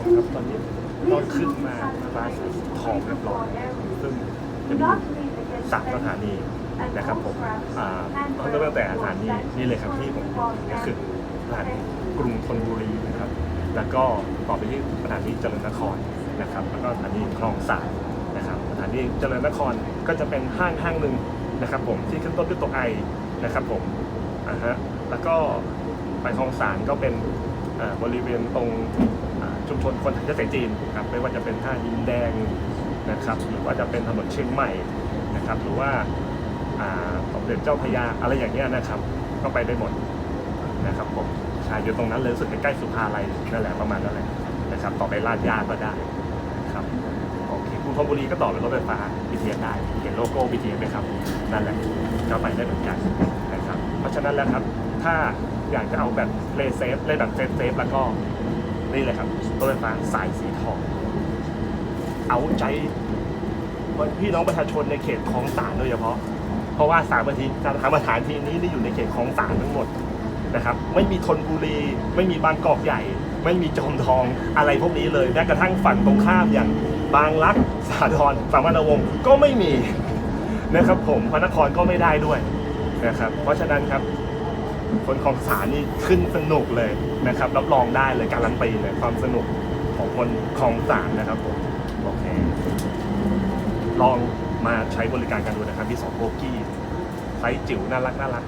มครับตอนนี้เราขึ้นมาฟ้าสีทองเรียบร้อยซึ่งจะมีสามสถานีนะครับผมอ่าเริ่มตั้งแต่สถานีนี่เลยครับที่ผมก็คือสถานีกรุงธนบุรีนะครับ แล้วก็ต่อไปที่สถานีเจริญนครนะครับ แล้วก็สถานีคลองสานนะครับสถานีเจริญนครก็จะเป็นห้างห้างหนึ่งนะครับ ผมที่ขึ้นต้นด้วยตัวไอนะครับผมอ่าฮะแล้วก็ไปคลองสานก็เป็น บริเวณตรงชุมชนคนไทยเชื้อสายจีนครับไม่ว่าจะเป็นท่าดินแดงนะครับหรือว่าจะเป็นถนนเชียงใหม่นะครับหรือว่าสมเด็จเจ้าพยาอะไรอย่างเงี้ยนะครับก็ไปได้หมดนะครับผมใช่อยู่ตรงนั้นเลยสึกใกล้สุภาลัยนั่นแหละประมาณนั้นแหละนะครับต่อไปลาดยาก็ได้ครับโอเคกรุงธนบุรีก็ต่อเป็นรถไฟฟ้า BTS ได้เห็นโลโก้ BTS ไหมครับนั่นแหละก็ไปได้เหมือนกันนะครับเพราะฉะนั้นแล้วครับ ถ้าอยากจะเอาแบบเลเซฟเลยแบบเซฟเซฟแล้วก็นี่เลยครับรถไฟฟ้าสายสีทอง เอาใจพี่น้องประชาชนในเขตคลองสานโดยเฉพาะ เพราะว่าสามสถานที่สามสถานที่นี้นี่อยู่ในเขตคลองสานทั้งหมดนะครับ ไม่มีธนบุรี ไม่มีบางกอกใหญ่ ไม่มีจอมทองอะไรพวกนี้เลยแม้กระทั่งฝั่งตรงข้ามอย่างบางรักสาทรสามานวงก็ไม่มีนะครับผมพระนครก็ไม่ได้ด้วยนะครับ เพราะฉะนั้นครับ คนของสารนี่ขึ้นสนุกเลยนะครับรับรองได้เลยการันตีเลยความสนุกของคนของสารนะครับผมโอเคลองมาใช้บริการกันดูนะครับที่สองโบกี้ไซส์จิ๋วน่ารักน่ารัก